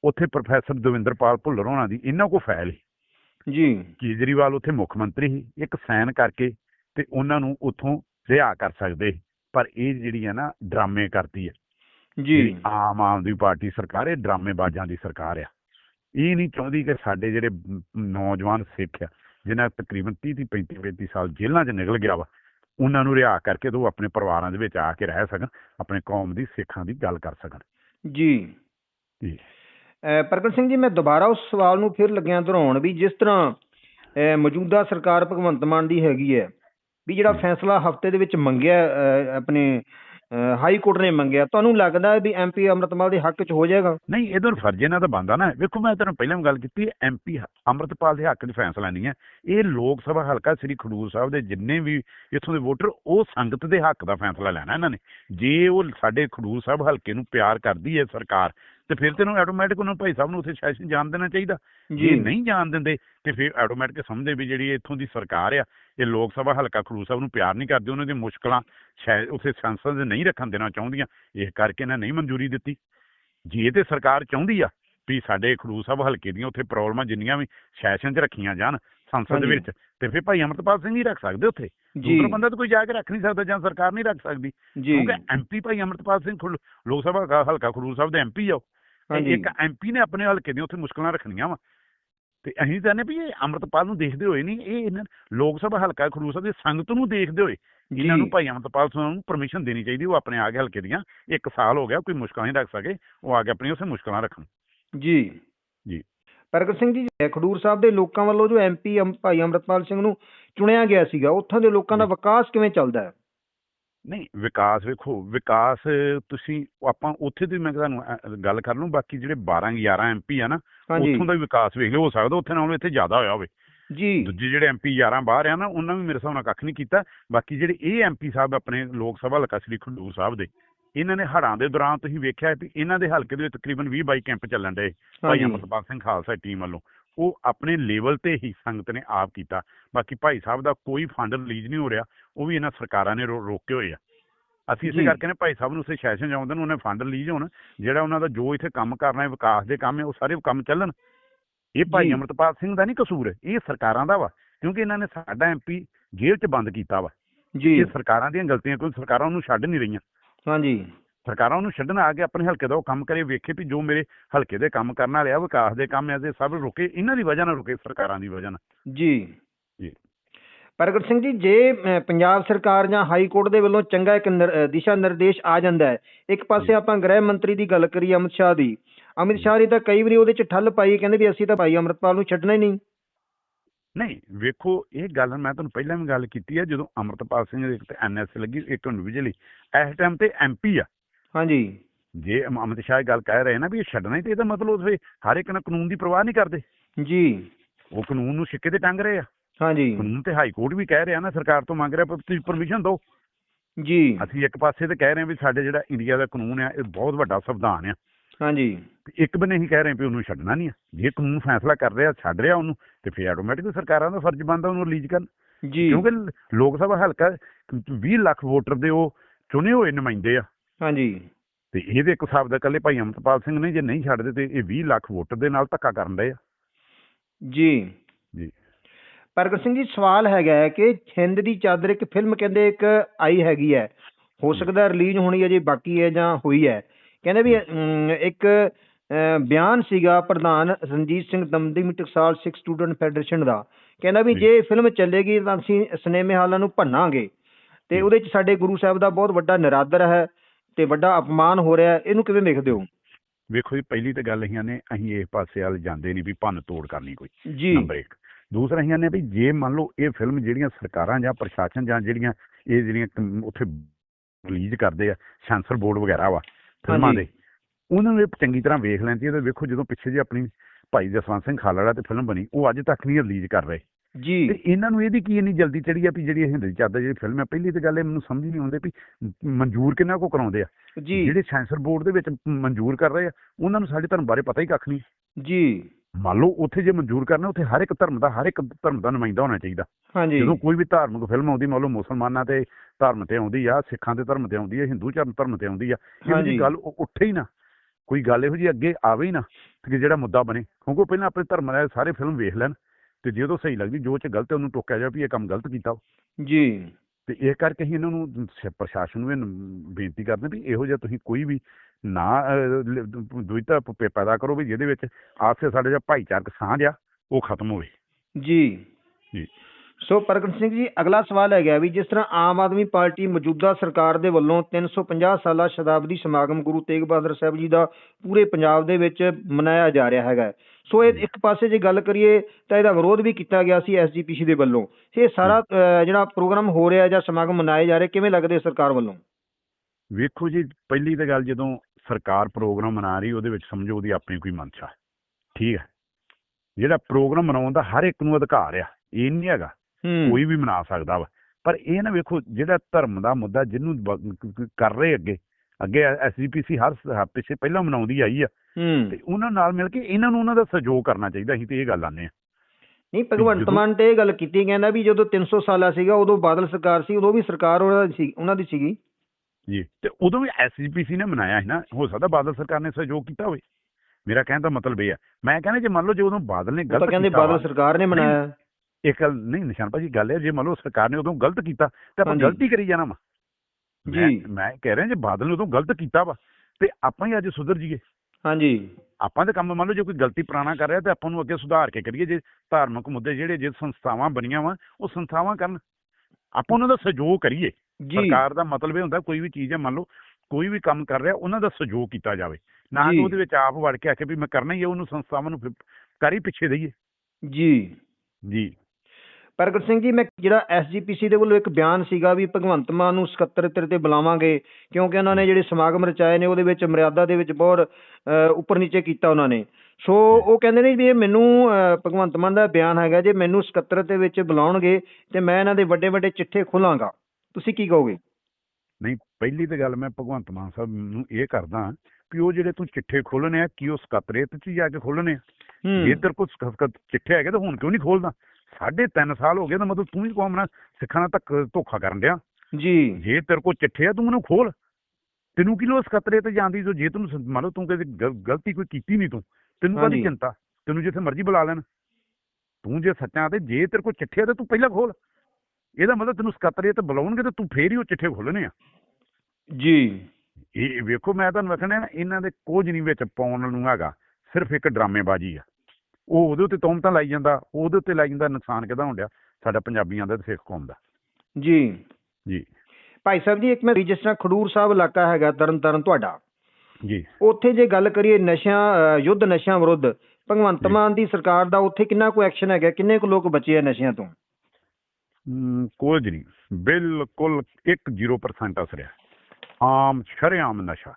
ਉੱਥੇ ਪ੍ਰੋਫੈਸਰ ਦਵਿੰਦਰਪਾਲ ਭੁੱਲਰ ਹੋਣਾ ਦੀ ਇਹਨਾਂ ਕੋ ਫਾਈਲ ਸੀ ਜੀ। ਕੇਜਰੀਵਾਲ ਉੱਥੇ ਮੁੱਖ ਮੰਤਰੀ ਸੀ ਇੱਕ ਸਾਈਨ ਕਰਕੇ ਤੇ ਉਹਨਾਂ ਨੂੰ ਉੱਥੋਂ ਰਿਹਾ ਕਰ ਸਕਦੇ। ਪਰ ਇਹ ਜਿਹੜੀ ਹੈ ਨਾ ਡਰਾਮੇ ਕਰਦੀ ਹੈ ਜੀ। ਆਮ ਆਦਮੀ ਪਾਰਟੀ ਸਰਕਾਰ ਇਹ ਡਰਾਮੇਬਾਜ਼ਾਂ ਦੀ ਸਰਕਾਰ ਆ। ਇਹ ਨਹੀਂ ਚਾਹੁੰਦੀ ਕਿ ਸਾਡੇ ਜਿਹੜੇ ਨੌਜਵਾਨ ਸਿੱਖ ਆ ਜਿਨ੍ਹਾਂ ਤਕਰੀਬਨ 30 30 35 35 ਸਾਲ ਜੇਲ੍ਹਾਂ 'ਚ ਨਿਕਲ ਗਿਆ ਵਾ ਉਹਨਾਂ ਨੂੰ ਰਿਹਾ ਕਰਕੇ ਤੇ ਉਹ ਆਪਣੇ ਪਰਿਵਾਰਾਂ ਦੇ ਵਿੱਚ ਆ ਕੇ ਰਹਿ ਸਕਣ ਆਪਣੇ ਕੌਮ ਦੀ ਸਿੱਖਾਂ ਦੀ ਗੱਲ ਕਰ ਸਕਣ। ਜੀ। ਪ੍ਰਗਟ ਸਿੰਘ ਜੀ ਮੈਂ ਦੁਬਾਰਾ ਉਸ ਸਵਾਲ ਨੂੰ ਫਿਰ ਲੱਗਿਆ ਦੁਹਰਾਉਣ ਵੀ ਜਿਸ ਤਰ੍ਹਾਂ ਮੌਜੂਦਾ ਸਰਕਾਰ ਭਗਵੰਤ ਮਾਨ ਦੀ ਹੈਗੀ ਹੈ ਵੀ ਜਿਹੜਾ। ਫੈਸਲਾ ਹਫ਼ਤੇ ਦੇ ਵਿੱਚ ਮੰਗਿਆ ਆਪਣੇ ਹਾਈ ਕੋਰਟ ਨੇ ਮੰਗਿਆ। ਤੁਹਾਨੂੰ ਲੱਗਦਾ ਹੈ ਵੀ ਐਮਪੀ ਅੰਮ੍ਰਿਤਪਾਲ ਦੇ ਹੱਕ 'ਚ ਹੋ ਜਾਏਗਾ? ਨਹੀਂ ਇਹਦੋਂ ਫਰਜ਼ ਇਹਨਾਂ ਦਾ ਬੰਦਾ ਨਾ ਵੇਖੋ, ਮੈਂ ਤੁਹਾਨੂੰ ਪਹਿਲਾਂ ਵੀ ਗੱਲ ਕੀਤੀ ਐਮਪੀ ਅੰਮ੍ਰਿਤਪਾਲ ਦੇ ਹੱਕ 'ਚ ਫੈਸਲਾ ਨਹੀਂ ਹੈ। ਇਹ ਲੋਕ ਸਭਾ ਹਲਕਾ ਸ੍ਰੀ ਖਡੂਰ ਸਾਹਿਬ ਦੇ ਜਿੰਨੇ ਵੀ ਇੱਥੋਂ ਦੇ ਵੋਟਰ, ਉਹ ਸੰਗਤ ਦੇ ਹੱਕ ਦਾ ਫੈਸਲਾ ਲੈਣਾ ਇਹਨਾਂ ਨੇ। ਜੇ ਉਹ ਸਾਡੇ ਖਡੂਰ ਸਾਹਿਬ ਹਲਕੇ ਨੂੰ ਪਿਆਰ ਕਰਦੀ ਹੈ ਸਰਕਾਰ ਤੇ ਫਿਰ ਤੇ ਇਹਨੂੰ ਆਟੋਮੈਟਿਕ ਉਹਨਾਂ ਭਾਈ ਸਾਹਿਬ ਨੂੰ ਉੱਥੇ ਸੈਸ਼ਨ ਜਾਣ ਦੇਣਾ ਚਾਹੀਦਾ। ਜੇ ਨਹੀਂ ਜਾਣ ਦਿੰਦੇ ਤੇ ਫਿਰ ਆਟੋਮੈਟਿਕ ਸਮਝਦੇ ਵੀ ਜਿਹੜੀ ਇੱਥੋਂ ਦੀ ਸਰਕਾਰ ਆ ਇਹ ਲੋਕ ਸਭਾ ਹਲਕਾ ਖਡੂਰ ਸਾਹਿਬ ਨੂੰ ਪਿਆਰ ਨਹੀਂ ਕਰਦੀ ਉਹਨਾਂ ਦੀਆਂ ਮੁਸ਼ਕਲਾਂ ਸ਼ਾਇਦ ਉੱਥੇ ਸੰਸਦ ਦੇ ਨਹੀਂ ਰੱਖਣ ਦੇਣਾ ਚਾਹੁੰਦੀਆਂ ਇਸ ਕਰਕੇ ਇਹਨਾਂ ਨਹੀਂ ਮਨਜ਼ੂਰੀ ਦਿੱਤੀ। ਜੇ ਤੇ ਸਰਕਾਰ ਚਾਹੁੰਦੀ ਆ ਵੀ ਸਾਡੇ ਖਡੂਰ ਸਾਹਿਬ ਹਲਕੇ ਦੀਆਂ ਉੱਥੇ ਪ੍ਰੋਬਲਮਾਂ ਜਿੰਨੀਆਂ ਵੀ ਸੈਸ਼ਨ 'ਚ ਰੱਖੀਆਂ ਜਾਣ ਸੰਸਦ। ਵਿੱਚ ਤੇ ਫਿਰ ਭਾਈ ਅਮਰਤਪਾਲ ਸਿੰਘ ਹੀ ਰੱਖ ਸਕਦੇ ਉੱਥੇ। ਦੂਸਰਾ ਬੰਦਾ ਤਾਂ ਕੋਈ ਜਾ ਕੇ ਰੱਖ ਨਹੀਂ ਸਕਦਾ ਜਾਂ ਸਰਕਾਰ ਨਹੀਂ ਰੱਖ ਸਕਦੀ। ਕਿਉਂਕਿ ਐਮਪੀ ਭਾਈ ਅਮਰਤਪਾਲ ਸਿੰਘ ਲੋਕ ਸਭਾ ਦਾ ਹਲਕਾ ਖਡੂਰ ਸਾਹਿਬ ਦੇ ਐਮਪੀ ਆ। ਤੇ ਇੱਕ ਐਮਪੀ ਨੇ ਆਪਣੇ ਹਲਕੇ ਦੀਆਂ ਉੱਥੇ ਮੁਸ਼ਕਲਾਂ ਰੱਖਣੀਆਂ ਵਾ। ਤੇ ਅਸੀਂ ਚਾਹੁੰਦੇ ਵੀ ਇਹ ਅਮਰਤਪਾਲ ਨੂੰ ਦੇਖਦੇ ਹੋਏ ਨਹੀਂ ਇਹ ਇਹਨਾਂ ਲੋਕ ਸਭਾ ਹਲਕਾ ਖਡੂਰ ਸਾਹਿਬ ਦੀ ਸੰਗਤ ਨੂੰ ਦੇਖਦੇ ਹੋਏ ਇਹਨਾਂ ਨੂੰ ਭਾਈ ਅਮਰਤਪਾਲ ਸਿੰਘ ਨੂੰ ਪਰਮਿਸ਼ਨ ਦੇਣੀ ਚਾਹੀਦੀ ਉਹ ਆਪਣੇ ਆ ਕੇ ਹਲਕੇ ਦੀਆਂ ਇੱਕ ਸਾਲ ਹੋ ਗਿਆ ਕੋਈ ਮੁਸ਼ਕਲਾਂ ਨਹੀਂ ਰੱਖ ਸਕੇ ਉਹ ਆ ਕੇ ਆਪਣੀ ਉਸੇ ਮੁਸ਼ਕਲਾਂ ਰੱਖਣ। ਜੀ। ਜੀ। ਪ੍ਰਗਟ ਸਿੰਘ ਜੀ ਖਡੂਰ ਸਾਹਿਬ ਦੇ ਲੋਕਾਂ ਵੱਲੋਂ ਜੋ ਐਮਪੀ ਭਾਈ ਅੰਮ੍ਰਿਤਪਾਲ ਸਿੰਘ ਨੂੰ ਚੁਣਿਆ ਗਿਆ ਸੀਗਾ ਉੱਥੋਂ ਦੇ ਲੋਕਾਂ ਦਾ। ਵਿਕਾਸ ਕਿਵੇਂ ਚੱਲਦਾ ਹੈ? ਨਹੀਂ ਵਿਕਾਸ ਵੇਖੋ ਵਿਕਾਸ ਤੁਸੀਂ ਆਪਾਂ ਉੱਥੇ ਦੀ ਮੈਂ ਤੁਹਾਨੂੰ ਗੱਲ ਕਰ ਲੂੰ ਬਾਕੀ ਜਿਹੜੇ 12 11 ਐਮਪੀ ਆ ਨਾ ਉੱਥੋਂ ਦਾ ਵਿਕਾਸ ਵੇਖ ਲਿਓ ਹੋ ਸਕਦਾ ਉੱਥੇ ਨਾਲੋਂ ਇੱਥੇ ਜ਼ਿਆਦਾ ਹੋਇਆ ਹੋਵੇ। ਜੀ। ਦੂਜੇ ਜਿਹੜੇ ਐਮਪੀ 11 ਬਾਹਰ ਆ ਨਾ ਉਹਨਾਂ ਵੀ ਮੇਰੇ ਹਿਸਾਬ ਨਾਲ ਕੱਖ ਨਹੀਂ ਕੀਤਾ। ਬਾਕੀ ਜਿਹੜੇ ਇਹ ਐਮਪੀ ਸਾਹਿਬ ਆਪਣੇ ਲੋਕ ਸਭਾ ਹਲਕਾ ਸ੍ਰੀ ਖਡੂਰ ਸਾਹਿਬ ਦੇ ਇਹਨਾਂ ਨੇ ਹੜ੍ਹਾਂ ਦੇ ਦੌਰਾਨ ਤੁਸੀਂ ਵੇਖਿਆ ਵੀ ਇਹਨਾਂ ਦੇ ਹਲਕੇ ਦੇ ਵਿੱਚ ਤਕਰੀਬਨ 20 22 ਕੈਂਪ ਚੱਲਣ ਡਏ। ਭਾਈ ਅਮਰਪਾਲ ਸਿੰਘ ਖਾਲਸਾ ਟੀਮ ਵੱਲੋਂ। ਉਹ ਆਪਣੇ ਲੈਵਲ ਤੇ ਹੀ ਸੰਗਤ ਨੇ ਆਪ ਕੀਤਾ। ਬਾਕੀ ਭਾਈ ਸਾਹਿਬ ਦਾ ਕੋਈ ਫੰਡ ਰਿਲੀਜ਼ ਨਹੀਂ ਹੋ ਰਿਹਾ ਉਹ ਵੀ ਇਹਨਾਂ ਸਰਕਾਰਾਂ ਨੇ ਰੋਕੇ ਹੋਏ ਆ। ਅਸੀਂ ਇਸੇ। ਕਰਕੇ ਨੇ ਭਾਈ ਸਾਹਿਬ ਨੂੰ ਉਸੇ ਸੈਸ਼ਨ ਜਾਉਂਦੇ ਨੂੰ ਉਹਨੇ ਫੰਡ ਰਿਲੀਜ਼ ਹੋਣ ਜਿਹੜਾ ਉਹਨਾਂ ਦਾ ਜੋ ਇੱਥੇ ਕੰਮ ਕਰਨਾ ਹੈ ਵਿਕਾਸ ਦੇ ਕੰਮ ਹੈ ਉਹ ਸਾਰੇ ਕੰਮ ਚੱਲਣ। ਇਹ ਭਾਈ। ਅਮਰਤਪਾਲ ਸਿੰਘ ਦਾ ਨਹੀਂ ਕਸੂਰ ਇਹ ਸਰਕਾਰਾਂ ਦਾ ਵਾ ਕਿਉਂਕਿ ਇਹਨਾਂ ਨੇ ਸਾਡਾ ਐਮਪੀ ਜੇਲ੍ਹ 'ਚ ਬੰਦ ਕੀਤਾ ਵਾ। ਜੀ। ਇਹ ਸਰਕਾਰਾਂ ਦੀਆਂ ਗਲਤੀਆਂ ਕੋਈ ਸਰਕਾਰਾਂ ਉਹਨੂੰ ਛੱਡ ਨਹੀਂ ਰਹੀਆਂ। ਹਾਂਜੀ। ਸਰਕਾਰਾਂ ਉਹਨੂੰ ਛੱਡਣ ਆ ਕੇ ਆਪਣੇ ਹਲਕੇ ਦਾ ਉਹ ਕੰਮ ਕਰੇ ਵੇਖੇ ਵੀ ਜੋ ਮੇਰੇ ਹਲਕੇ ਦੇ ਕੰਮ ਕਰਨ ਵਾਲੇ ਆ ਵਿਕਾਸ ਦੇ ਕੰਮ ਐ ਸਭ ਰੁਕੇ ਇਹਨਾਂ ਦੀ ਵਜ੍ਹਾ ਨਾਲ ਰੁਕੇ ਸਰਕਾਰਾਂ ਦੀ ਵਜ੍ਹਾ ਨਾਲ। ਜੀ। ਜੀ। ਪ੍ਰਗਟ ਸਿੰਘ ਜੀ ਜੇ ਪੰਜਾਬ ਸਰਕਾਰ ਜਾਂ ਹਾਈ ਕੋਰਟ ਦੇ ਵੱਲੋਂ ਚੰਗਾ ਇੱਕ ਦਿਸ਼ਾ ਨਿਰਦੇਸ਼ ਆ ਜਾਂਦਾ ਹੈ ਇੱਕ ਪਾਸੇ ਜੀ। ਆਪਾਂ ਗ੍ਰਹਿ ਮੰਤਰੀ ਦੀ ਗੱਲ ਕਰੀਏ ਅਮਿਤ ਸ਼ਾਹ ਦੀ ਅਮਿਤ ਸ਼ਾਹ ਨੇ ਤਾਂ ਕਈ ਵਾਰੀ ਉਹਦੇ 'ਚ ਠੱਲ ਪਾਈ ਕਹਿੰਦੇ ਵੀ ਅਸੀਂ ਤਾਂ ਭਾਈ ਅੰਮ੍ਰਿਤਪਾਲ ਨੂੰ ਛੱਡਣਾ ਹੀ ਨਹੀਂ। ਨਹੀਂ ਵੇਖੋ ਇਹ ਗੱਲ ਮੈਂ ਤੁਹਾਨੂੰ ਪਹਿਲਾਂ ਵੀ ਗੱਲ ਕੀਤੀ ਹੈ ਜਦੋਂ ਅਮਰਤਪਾਲ ਸਿੰਘ ਦੇ ਇੱਕ ਤੇ ਐਨਐਸ ਲੱਗੀ ਇੱਕ ਇੰਡੀਵਿਜੂਅਲੀ ਇਸ ਟਾਈਮ ਤੇ ਐਮਪੀ ਆ। ਹਾਂਜੀ। ਜੇ ਅਮ- ਅਮਿਤ ਸ਼ਾਹ ਇਹ ਗੱਲ ਕਹਿ ਰਹੇ ਨਾ ਵੀ ਇਹ ਛੱਡਣਾ ਹੀ ਤੇ ਇਹਦਾ ਮਤਲਬ ਫਿਰ ਹਰ ਇੱਕ ਨਾਲ ਕਾਨੂੰਨ ਦੀ ਪਰਵਾਹ ਨਹੀਂ ਕਰਦੇ। ਜੀ। ਉਹ ਕਾਨੂੰਨ ਨੂੰ ਸਿੱਕੇ ਤੇ ਟੰਗ ਰਹੇ ਆ। ਹਾਂਜੀ। ਕਾਨੂੰਨ ਤੇ ਹਾਈ ਕੋਰਟ ਵੀ ਕਹਿ ਰਿਹਾ ਨਾ ਸਰਕਾਰ ਤੋਂ ਮੰਗ ਰਿਹਾ ਤੁਸੀਂ ਪਰਮਿਸ਼ਨ ਦਿਓ। ਜੀ। ਅਸੀਂ ਇੱਕ ਪਾਸੇ ਤੇ ਕਹਿ ਰਹੇ ਹਾਂ ਵੀ ਸਾਡੇ ਜਿਹੜਾ ਇੰਡੀਆ ਦਾ ਕਾਨੂੰਨ ਆ ਇਹ ਬਹੁਤ ਵੱਡਾ ਸੰਵਿਧਾਨ ਆ। ਹਾਂਜੀ। ਇੱਕ ਬੰਨੇ ਹੀ ਕਹਿ ਰਹੇ ਵੀ ਉਹਨੂੰ ਛੱਡਣਾ ਨਹੀਂ ਹੈ ਜੇ ਕਾਨੂੰਨ ਫੈਸਲਾ ਕਰ ਰਿਹਾ ਛੱਡ ਰਿਹਾ ਉਹਨੂੰ ਤੇ ਫਿਰ ਆਟੋਮੈਟਿਕਲੀ ਸਰਕਾਰਾਂ ਦਾ ਫਰਜ਼ ਬਣਦਾ ਉਹਨੂੰ ਰਿਲੀਜ਼ ਕਰਨ। ਜੀ। ਕਿਉਂਕਿ ਲੋਕ ਸਭਾ ਹਲਕਾ 20 ਲੱਖ ਵੋਟਰ ਦੇ ਉਹ ਚੁਣੇ ਹੋਏ ਨੁਮਾਇੰਦੇ ਆ। ਹਾਂਜੀ। ਤੇ ਇਹਦੇ ਇੱਕ ਹਿਸਾਬ ਦਾ ਇਕੱਲੇ ਭਾਈ ਅਮਰਪਾਲ ਸਿੰਘ ਨੇ ਜੇ ਨਹੀਂ ਛੱਡਦੇ ਤੇ ਇਹ 20 ਲੱਖ ਵੋਟਰ ਦੇ ਨਾਲ ਧੱਕਾ ਕਰਨ ਦੇ ਆ। ਜੀ। ਜੀ। ਪ੍ਰਗਟ ਸਿੰਘ ਜੀ ਸਵਾਲ ਹੈਗਾ ਹੈ ਕਿ ਹਿੰਦ ਦੀ ਚਾਦਰ ਇੱਕ ਫਿਲਮ ਕਹਿੰਦੇ ਇੱਕ ਆਈ ਹੈਗੀ ਹੈ। ਹੋ ਸਕਦਾ ਰਿਲੀਜ਼ ਹੋਣੀ ਅਜੇ ਬਾਕੀ ਹੈ ਜਾਂ ਹੋਈ ਹੈ। ਕਹਿੰਦੇ ਵੀ ਇੱਕ ਬਿਆਨ ਸੀਗਾ ਪ੍ਰਧਾਨ ਰਣਜੀਤ ਸਿੰਘ ਦਮਦਮੀ ਟਕਸਾਲ ਸਿੱਖ ਸਟੂਡੈਂਟ ਫੈਡਰੇਸ਼ਨ ਦਾ। ਕਹਿੰਦਾ ਵੀ ਜੀ। ਫਿਲਮ ਚੱਲੇਗੀ ਤਾਂ ਅਸੀਂ ਸਿਨੇਮੇ ਹਾਲਾਂ ਨੂੰ ਭੰਨਾਂਗੇ। ਤੇ। ਉਹਦੇ ਚ ਸਾਡੇ ਗੁਰੂ ਸਾਹਿਬ ਦਾ ਬਹੁਤ ਵੱਡਾ ਨਿਰਾਦਰ ਹੈ। ਤੇ ਵੱਡਾ ਅਪਮਾਨ ਹੋ ਰਿਹਾ ਹੈ ਇਹਨੂੰ ਕਿਵੇਂ ਵੇਖਦੇ ਹੋ? ਵੇਖੋ ਜੀ ਪਹਿਲੀ ਤਾਂ ਗੱਲ ਅਸੀਂ ਨੇ ਅਸੀਂ ਇਸ ਪਾਸੇ ਵੱਲ ਜਾਂਦੇ ਨਹੀਂ ਵੀ ਭੰਨ ਤੋੜ ਕਰਨੀ ਕੋਈ ਜੀ। ਨੰਬਰ 1 ਦੂਸਰਾ ਅਸੀਂ ਨੇ ਵੀ ਜੇ ਮੰਨ ਲਓ ਇਹ ਫਿਲਮ ਜਿਹੜੀਆਂ ਸਰਕਾਰਾਂ ਜਾਂ ਪ੍ਰਸ਼ਾਸਨ ਜਾਂ ਜਿਹੜੀਆਂ ਇਹ ਜਿਹੜੀਆਂ ਕਮ- ਉੱਥੇ ਰਿਲੀਜ਼ ਕਰਦੇ ਆ ਸੈਂਸਰ ਬੋਰਡ ਵਗੈਰਾ ਵਾ ਫਿਲਮਾਂ ਹਾਂਜੀ। ਦੇ ਉਹਨਾਂ ਨੂੰ ਇਹ ਚੰਗੀ ਤਰ੍ਹਾਂ ਵੇਖ ਲੈਂਦੀ ਹੈ ਤੇ ਵੇਖੋ ਜਦੋਂ ਪਿੱਛੇ ਜੇ ਆਪਣੀ ਭਾਈ ਜਸਵੰਤ ਸਿੰਘ ਖਾਲੜਾ ਤੇ ਫਿਲਮ ਬਣੀ ਉਹ ਅੱਜ ਤੱਕ ਨਹੀਂ ਰਿਲੀਜ਼ ਕਰ ਰਹੇ। ਜੀ। ਇਹਨਾਂ ਨੂੰ ਇਹਦੀ ਕੀ ਇੰਨੀ ਜਲਦੀ ਚੜੀ ਆ ਵੀ ਜਿਹੜੀ ਇਹ ਹਿੰਦੀ ਚਾਦਰ ਜਿਹੜੀ ਫਿਲਮ ਹੈ ਪਹਿਲੀ ਤਾਂ ਗੱਲ ਇਹ ਮੈਨੂੰ ਸਮਝ ਨਹੀਂ ਆਉਂਦੀ ਵੀ ਮਨਜ਼ੂਰ ਕਿੰਨਾ ਕੋ ਕਰਾਉਂਦੇ ਆ। ਜੀ। ਜਿਹੜੇ ਸੈਂਸਰ ਬੋਰਡ ਦੇ ਵਿੱਚ ਮਨਜ਼ੂਰ ਕਰ ਰਹੇ ਆ ਉਹਨਾਂ ਨੂੰ ਸਾਡੇ ਧਰਮ ਬਾਰੇ ਪਤਾ ਹੀ ਕੱਖ ਨਹੀਂ। ਜੀ। ਮੰਨ ਲਓ ਉੱਥੇ ਜੇ ਮਨਜ਼ੂਰ ਕਰਨਾ ਉੱਥੇ ਹਰ ਇੱਕ ਧਰਮ ਦਾ ਹਰ ਇੱਕ ਧਰਮ ਦਾ ਨੁਮਾਇੰਦਾ ਹੋਣਾ ਚਾਹੀਦਾ। ਜਦੋਂ ਕੋਈ ਵੀ ਧਾਰਮਿਕ ਫਿਲਮ ਆਉਂਦੀ ਮੰਨ ਲਓ ਮੁਸਲਮਾਨਾਂ ਤੇ ਧਰਮ ਤੇ ਆਉਂਦੀ ਆ ਸਿੱਖਾਂ ਦੇ ਧਰਮ ਤੇ ਆਉਂਦੀ ਆ ਹਿੰਦੂ ਧਰਮ ਧਰਮ ਤੇ ਆਉਂਦੀ ਆ ਇਹੋ। ਜਿਹੀ ਗੱਲ ਉੱਠੇ ਹੀ ਨਾ। ਕੋਈ ਗੱਲ ਇਹੋ ਜਿਹੀ ਅੱਗੇ ਆਵੇ ਹੀ ਨਾ ਕਿ ਜਿਹੜਾ ਮੁੱਦਾ ਬਣੇ। ਕਿਉਂਕਿ ਪਹਿਲਾਂ ਆਪਣੇ ਧਰਮ ਦੇ ਸਾਰੇ ਫਿਲਮ ਵੇਖ ਲੈਣ। ਤੇ ਜਦੋਂ ਸਹੀ ਲੱਗਦੀ ਜੋ ਚ ਗਲਤ ਹੈ ਉਹਨੂੰ ਟੋਕਿਆ ਜਾਵੇ ਵੀ ਇਹ ਕੰਮ ਗਲਤ ਕੀਤਾ। ਜੀ। ਤੇ ਇਹ ਕਰਕੇ ਅਸੀਂ ਇਹਨਾਂ ਨੂੰ ਪ੍ਰਸ਼ਾਸਨ ਨੂੰ ਇਹ ਬੇਨਤੀ ਕਰਦੇ ਵੀ ਇਹੋ ਜਿਹਾ ਤੁਸੀਂ ਕੋਈ ਵੀ ਨਾ ਦੁਇਤਾ ਪੈਦਾ ਕਰੋ ਵੀ ਜਿਹਦੇ ਵਿੱਚ ਆਪਸੇ ਸਾਡੇ ਜਿਹੜਾ ਭਾਈਚਾਰਕ ਸਾਂਝ ਆ ਉਹ ਖਤਮ ਹੋਵੇ। ਜੀ। ਜੀ। ਸੋ ਪ੍ਰਗਟ ਸਿੰਘ ਜੀ, ਅਗਲਾ ਸਵਾਲ ਹੈਗਾ ਵੀ ਜਿਸ ਤਰ੍ਹਾਂ ਆਮ ਆਦਮੀ ਪਾਰਟੀ ਮੌਜੂਦਾ ਸਰਕਾਰ ਦੇ ਵੱਲੋਂ 350 ਸਾਲਾ ਸ਼ਤਾਬਦੀ ਸਮਾਗਮ ਗੁਰੂ ਤੇਗ ਬਹਾਦਰ ਸਾਹਿਬ ਜੀ ਦਾ ਪੂਰੇ ਪੰਜਾਬ ਦੇ ਵਿੱਚ ਮਨਾਇਆ ਜਾ ਰਿਹਾ ਹੈਗਾ। ਸੋ ਇਹ ਇੱਕ ਪਾਸੇ ਜੇ ਗੱਲ ਕਰੀਏ ਤਾਂ ਇਹਦਾ ਵਿਰੋਧ ਵੀ ਕੀਤਾ ਗਿਆ ਸੀ ਐਸਜੀਪੀਸੀ ਦੇ ਵੱਲੋਂ। ਇਹ ਸਾਰਾ ਜਿਹੜਾ ਪ੍ਰੋਗਰਾਮ ਹੋ ਰਿਹਾ ਜਾਂ ਸਮਾਗਮ ਮਨਾਏ ਜਾ ਰਹੇ, ਕਿਵੇਂ ਲੱਗਦੇ ਸਰਕਾਰ ਵੱਲੋਂ? ਵੇਖੋ ਜੀ, ਪਹਿਲੀ ਤਾਂ ਗੱਲ ਜਦੋਂ ਸਰਕਾਰ ਪ੍ਰੋਗਰਾਮ ਮਨਾ ਰਹੀ, ਉਹਦੇ ਵਿੱਚ ਸਮਝੋ ਉਹਦੀ ਆਪਣੀ ਕੋਈ ਮਨਸ਼ਾ। ਠੀਕ ਹੈ। ਜਿਹੜਾ ਪ੍ਰੋਗਰਾਮ ਮਨਾਉਣ ਦਾ ਹਰ ਇੱਕ ਨੂੰ ਅਧਿਕਾਰ ਆ, ਇਹ ਨਹੀਂ ਹੈਗਾ। ਕੋਈ ਵੀ ਮਨਾ ਸਕਦਾ ਵਾ। ਪਰ ਇਹ ਨਾ ਵੇਖੋ ਜਿਹੜਾ ਧਰਮ ਦਾ ਮੁੱਦਾ ਜਿਹਨੂੰ ਕਰ ਰਹੇ ਅੱਗੇ ਅੱਗੇ ਐਸਜੀਪੀਸੀ ਹਰ ਪਿੱਛੇ ਪਹਿਲਾਂ ਮਨਾਉਂਦੀ ਆਈ ਆ। ਹੂੰ। ਤੇ ਉਹਨਾਂ ਨਾਲ ਮਿਲ ਕੇ ਇਹਨਾਂ ਨੂੰ ਉਹਨਾਂ ਦਾ ਸਹਿਯੋਗ ਕਰਨਾ ਚਾਹੀਦਾ ਅਸੀਂ ਤੇ ਇਹ ਗੱਲ ਆਨੇ ਆ। ਨਹੀਂ ਭਗਵੰਤ ਮਾਨ ਤੇ ਇਹ ਗੱਲ ਕੀਤੀ ਕਹਿੰਦਾ ਵੀ ਜਦੋਂ 300 ਸਾਲਾ ਸੀਗਾ ਉਦੋਂ ਬਾਦਲ ਸਰਕਾਰ ਸੀ ਉਦੋਂ ਵੀ ਸਰਕਾਰ ਉਹਨਾਂ ਦੀ ਸੀ ਉਹਨਾਂ ਦੀ ਸੀਗੀ। ਜੀ ਤੇ ਉਦੋਂ ਵੀ ਐਸਜੀਪੀਸੀ ਨੇ ਮਨਾਇਆ ਸੀ ਨਾ ਹੋ ਸਕਦਾ ਬਾਦਲ ਸਰਕਾਰ ਨੇ ਸਹਿਯੋਗ ਕੀਤਾ ਹੋਵੇ। ਮੇਰਾ ਕਹਿਣ ਦਾ ਮਤਲਬ ਇਹ ਆ। ਮੈਂ ਕਹਿੰਦਾ ਜੇ ਮੰਨ ਲਓ ਜੇ ਉਦੋਂ ਬਾਦਲ ਨੇ ਤਾਂ ਗਲਤ ਕਹਿੰਦੇ ਬਾਦਲ ਸਰਕਾਰ ਨੇ ਮਨਾਇਆ। ਇੱਕ ਗੱਲ ਨਹੀਂ ਨਿਸ਼ਾਨ ਭਾਜੀ ਗੱਲ ਹੈ ਜੇ ਮੰਨ ਲਓ ਸਰਕਾਰ ਨੇ ਉਦੋਂ ਗਲਤ ਕੀਤਾ ਤੇ ਆਪਾਂ। ਗਲਤੀ ਕਰੀ ਜਾਣਾ ਵਾ। ਜੀ। ਮੈਂ ਕਹਿ ਰਿਹਾ ਜੇ ਬਾਦਲ ਨੇ ਉਦੋਂ ਗਲਤ ਕੀਤਾ ਵਾ ਤੇ ਆਪਾਂ ਹੀ ਅੱਜ ਸੁਧਰ ਜਾਈਏ। ਹਾਂਜੀ। ਆਪਾਂ ਦੇ ਕੰਮ ਮੰਨ ਲਓ ਜੇ ਕੋਈ ਗਲਤੀ ਪੁਰਾਣਾ ਕਰ ਰਿਹਾ ਤੇ ਆਪਾਂ ਨੂੰ ਅੱਗੇ ਸੁਧਾਰ ਕੇ ਕਰੀਏ ਜੇ ਧਾਰਮਿਕ ਮੁੱਦੇ ਜਿਹੜੇ ਜੇ ਸੰਸਥਾਵਾਂ ਬਣੀਆਂ ਵਾ ਉਹ ਸੰਸਥਾਵਾਂ ਕਰਨ। ਆਪਾਂ ਉਹਨਾਂ ਦਾ ਸਹਿਯੋਗ ਕਰੀਏ। ਸਰਕਾਰ ਦਾ ਮਤਲਬ ਇਹ ਹੁੰਦਾ ਕੋਈ ਵੀ ਚੀਜ਼ ਹੈ ਮੰਨ ਲਓ ਕੋਈ ਵੀ ਕੰਮ ਕਰ ਰਿਹਾ ਉਹਨਾਂ ਦਾ ਸਹਿਯੋਗ ਕੀਤਾ ਜਾਵੇ। ਨਾ ਕਿ। ਉਹਦੇ ਵਿੱਚ ਆਪ ਵੜ ਕੇ ਆ ਕੇ ਵੀ ਮੈਂ ਕਰਨਾ ਹੀ ਹੈ ਉਹਨੂੰ ਸੰਸਥਾਵਾਂ ਨੂੰ ਕਰ ਹੀ ਪਿੱਛੇ ਦਈਏ। ਜੀ। ਜੀ। ਪ੍ਰਗਟ ਸਿੰਘ ਜੀ ਮੈਂ ਜਿਹੜਾ ਐਸਜੀਪੀਸੀ ਦੇ ਵੱਲੋਂ ਇੱਕ ਬਿਆਨ ਸੀਗਾ ਵੀ ਭਗਵੰਤ ਮਾਨ ਨੂੰ ਸਕੱਤਰ ਤੇ ਬੁਲਾਵਾਂਗੇ ਕਿਉਂਕਿ ਉਹਨਾਂ ਨੇ ਜਿਹੜੇ ਸਮਾਗਮ ਰਚਾਏ ਨੇ ਉਹਦੇ ਵਿੱਚ ਮਰਿਆਦਾ ਦੇ ਵਿੱਚ ਬਹੁਤ ਉੱਪਰ ਨੀਚੇ ਕੀਤਾ ਉਹਨਾਂ ਨੇ। ਸੋ ਉਹ ਕਹਿੰਦੇ ਨੇ ਵੀ ਇਹ ਮੈਨੂੰ ਭਗਵੰਤ ਮਾਨ ਦਾ ਬਿਆਨ ਹੈਗਾ ਜੇ ਮੈਨੂੰ ਸਕੱਤਰ ਦੇ ਵਿੱਚ ਬੁਲਾਉਣਗੇ ਤੇ ਮੈਂ ਇਹਨਾਂ ਦੇ ਵੱਡੇ ਵੱਡੇ ਚਿੱਠੇ ਖੋਲਾਂਗਾ। ਤੁਸੀਂ ਕੀ ਕਹੋਗੇ? ਨਹੀਂ ਪਹਿਲੀ ਤਾਂ ਗੱਲ ਮੈਂ ਭਗਵੰਤ ਮਾਨ ਸਾਹਿਬ ਨੂੰ ਇਹ ਕਰਦਾ ਵੀ ਉਹ ਜਿਹੜੇ ਤੂੰ ਚਿੱਠੇ ਖੋਲਣੇ ਆ ਕੀ ਉਹ ਸਕੱਤਰੇਤ 'ਚ ਜਾ ਕੇ ਖੋਲਣੇ ਆ? ਜੇ ਤੇਰੇ ਕੋਲ ਸਕ- ਸਕ- ਚਿੱਠੇ ਹੈਗੇ ਤਾਂ ਹੁਣ ਕਿਉਂ ਨਹੀਂ ਖੋਲਦਾ ਸਾਢੇ ਤਿੰਨ ਸਾਲ ਹੋ ਗਏ ਤਾਂ ਮਤਲਬ ਤੂੰ ਹੀ ਕੌਮ ਨਾਲ ਸਿੱਖਾਂ ਨਾਲ ਧੱਕ ਧੋਖਾ ਕਰਨ ਡਿਆ। ਜੀ। ਜੇ ਤੇਰੇ ਕੋਲ ਚਿੱਠੇ ਆ ਤੂੰ ਮੈਨੂੰ ਖੋਲ। ਤੈਨੂੰ ਕੀ ਲੋ ਸਕੱਤਰੇ ਤੇ ਜਾਂਦੀ ਜੋ ਜੇ ਤੈਨੂੰ ਮੰਨ ਲਓ ਤੂੰ ਕਦੇ ਗਲ- ਗਲਤੀ ਕੋਈ ਕੀਤੀ ਨਹੀਂ ਤੂੰ ਤੈਨੂੰ ਕਾਹਦੀ। ਚਿੰਤਾ? ਤੈਨੂੰ ਜਿੱਥੇ ਮਰਜ਼ੀ ਬੁਲਾ ਲੈਣ। ਤੂੰ ਜੇ ਸੱਚਾ ਤੇ ਜੇ ਤੇਰੇ ਕੋਲ ਚਿੱਠੇ ਆ ਤੇ ਤੂੰ ਪਹਿਲਾਂ ਖੋਲ। ਇਹਦਾ ਮਤਲਬ ਤੈਨੂੰ ਸਕੱਤਰੇ ਤੇ ਬੁਲਾਉਣਗੇ ਤੇ ਤੂੰ ਫੇਰ ਹੀ ਉਹ ਚਿੱਠੇ ਖੋਲਣੇ ਆ। ਜੀ। ਇਹ ਵੇਖੋ ਮੈਂ ਤੁਹਾਨੂੰ ਵੇਖਣਾ ਇਹਨਾਂ ਦੇ ਕੁਝ ਨਹੀਂ ਵਿੱਚ ਪਾਉਣ ਨੂੰ ਹੈਗਾ। ਸਿਰਫ ਇੱਕ ਡਰਾਮੇਬਾਜ਼ੀ ਆ। ਉਹ ਉਹਦੇ ਉੱਤੇ ਤੋਮਤਾਂ ਲਾਈ ਜਾਂਦਾ ਉਹਦੇ ਉੱਤੇ ਲਾਈ ਜਾਂਦਾ ਨੁਕਸਾਨ ਕਿਹਦਾ ਹੁੰਦਿਆ ਸਾਡਾ ਪੰਜਾਬੀਆਂ ਦਾ ਤੇ ਸਿੱਖ ਕੌਮ ਦਾ। ਜੀ। ਜੀ। ਭਾਈ ਸਾਹਿਬ ਜੀ ਇੱਕ ਮੈਂ ਜਿਸ ਤਰ੍ਹਾਂ ਖਡੂਰ ਸਾਹਿਬ ਇਲਾਕਾ ਹੈਗਾ ਤਰਨ ਤਾਰਨ ਤੁਹਾਡਾ। ਜੀ। ਉੱਥੇ ਜੇ ਗੱਲ ਕਰੀਏ ਨਸ਼ਿਆਂ ਯੁੱਧ ਨਸ਼ਿਆਂ ਵਿਰੁੱਧ ਭਗਵੰਤ। ਮਾਨ ਦੀ ਸਰਕਾਰ ਦਾ ਉੱਥੇ ਕਿੰਨਾ ਕੁ ਐਕਸ਼ਨ ਹੈਗਾ? ਕਿੰਨੇ ਕੁ ਲੋਕ ਬਚੇ ਆ ਨਸ਼ਿਆਂ ਤੋਂ? ਕੁਝ ਨਹੀਂ। ਬਿਲਕੁਲ 1% ਅਸਰ ਹੈ ਆਮ ਸ਼ਰੇਆਮ ਨਸ਼ਾ।